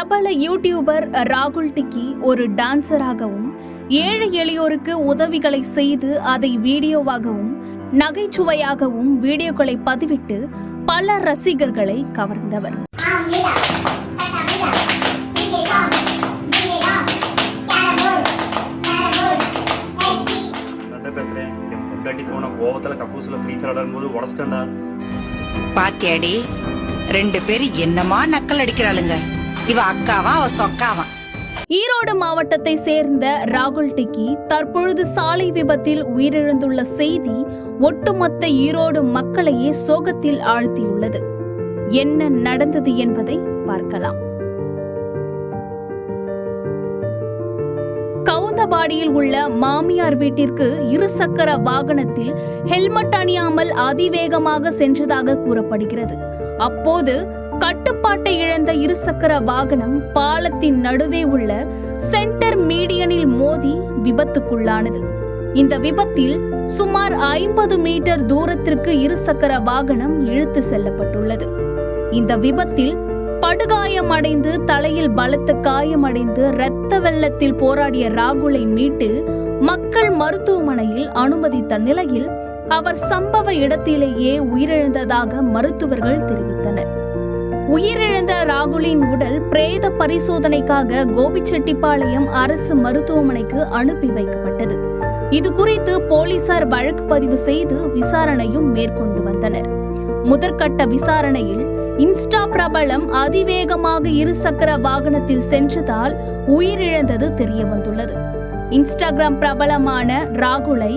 பிரபல யூடியூபர் ராகுல் டிக்கி ஒரு டான்சராகவும் ஏழை எளியோருக்கு உதவிகளை செய்து அதை வீடியோவாகவும் நகைச்சுவையாகவும் வீடியோக்களை பதிவிட்டு பல ரசிகர்களை கவர்ந்தவர். பாத்தியாடி ரெண்டு பேரும் என்னமா நக்கல் அடிக்கிறாளுங்க? இவ அக்காவா? அவ சொக்காவா? ஈரோடு மாவட்டத்தை சேர்ந்த ராகுல் டிக்கி தற்பொழுது சாலை விபத்தில் உயிரிழந்துள்ள செய்தி ஒட்டுமொத்த ஈரோடு மக்களையே சோகத்தில் ஆழ்த்தியுள்ளது. என்ன நடந்தது என்பதை பார்க்கலாம். கவுந்தபாடியில் உள்ள மாமியார் வீட்டிற்கு இருசக்கர வாகனத்தில் ஹெல்மெட் அணியாமல் அதிவேகமாக சென்றதாக கூறப்படுகிறது. அப்போது கட்டுப்பாட்டை இழந்த இருசக்கர வாகனம் பாலத்தின் நடுவே உள்ள சென்டர் மீடியனில் மோதி விபத்துக்குள்ளானது. இந்த விபத்தில் சுமார் ஐம்பது மீட்டர் தூரத்திற்கு இருசக்கர வாகனம் இழுத்து செல்லப்பட்டுள்ளது. இந்த விபத்தில் படுகாயமடைந்து தலையில் பலத்த காயமடைந்து இரத்த வெள்ளத்தில் போராடிய ராகுலை மீட்டு மக்கள் மருத்துவமனையில் அனுமதித்த நிலையில் அவர் சம்பவ இடத்திலேயே உயிரிழந்ததாக மருத்துவர்கள் தெரிவித்தனர். உயிரிழந்த ராகுலின் உடல் பிரேத பரிசோதனைக்காக கோபிச்செட்டிப்பாளையம் அரசு மருத்துவமனைக்கு அனுப்பி வைக்கப்பட்டது. இது குறித்து போலீசார் வழக்கு பதிவு செய்து விசாரணையும் மேற்கொண்டு வந்தனர். முதற்கட்ட விசாரணையில் இன்ஸ்டா பிரபலம் அதிவேகமாக இருசக்கர வாகனத்தில் சென்றதால் உயிரிழந்தது தெரிய வந்துள்ளது இன்ஸ்டாகிராம் பிரபலமான ராகுலை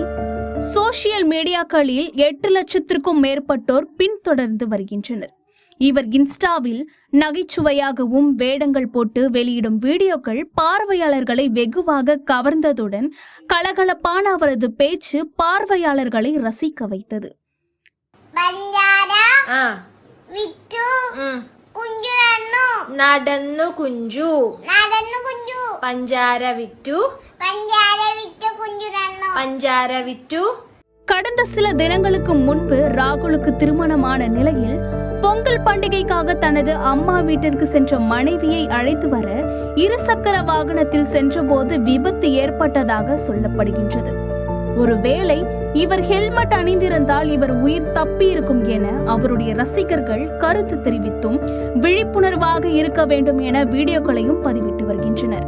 சோஷியல் மீடியாக்களில் எட்டு லட்சத்திற்கும் மேற்பட்டோர் பின்தொடர்ந்து வருகின்றனர். இவர் இன்ஸ்டாவில் நகைச்சுவையாகவும் வேடங்கள் போட்டு வெளியிடும் வீடியோக்கள் பார்வையாளர்களை வெகுவாக கவர்ந்ததுடன் கலகலப்பான அவரது பேச்சு பார்வையாளர்களை ரசிக்க வைத்தது പഞ്ചാര ആ വിറ്റു ഉം. കുഞ്ചു നന്നു നടന്നു കുഞ്ചു നടന്നു കുഞ്ചു പഞ്ചാര വിറ്റു പഞ്ചാര വിറ്റു കുഞ്ചു നന്നു പഞ്ചാര വിറ്റു கடந்த சில தினங்களுக்கு முன்பு ராகுலுக்கு திருமணமான நிலையில் பொங்கல் பண்டிகைக்காக தனது அம்மா வீட்டிற்கு சென்ற மனைவியை அழைத்து வர இருசக்கர வாகனத்தில் சென்றபோது விபத்து ஏற்பட்டதாக சொல்லப்படுகின்றது. ஒருவேளை இவர் ஹெல்மெட் அணிந்திருந்தால் இவர் உயிர் தப்பியிருக்கும் என அவருடைய ரசிகர்கள் கருத்து தெரிவித்தும் விழிப்புணர்வாக இருக்க வேண்டும் என வீடியோக்களையும் பதிவிட்டு வருகின்றனர்.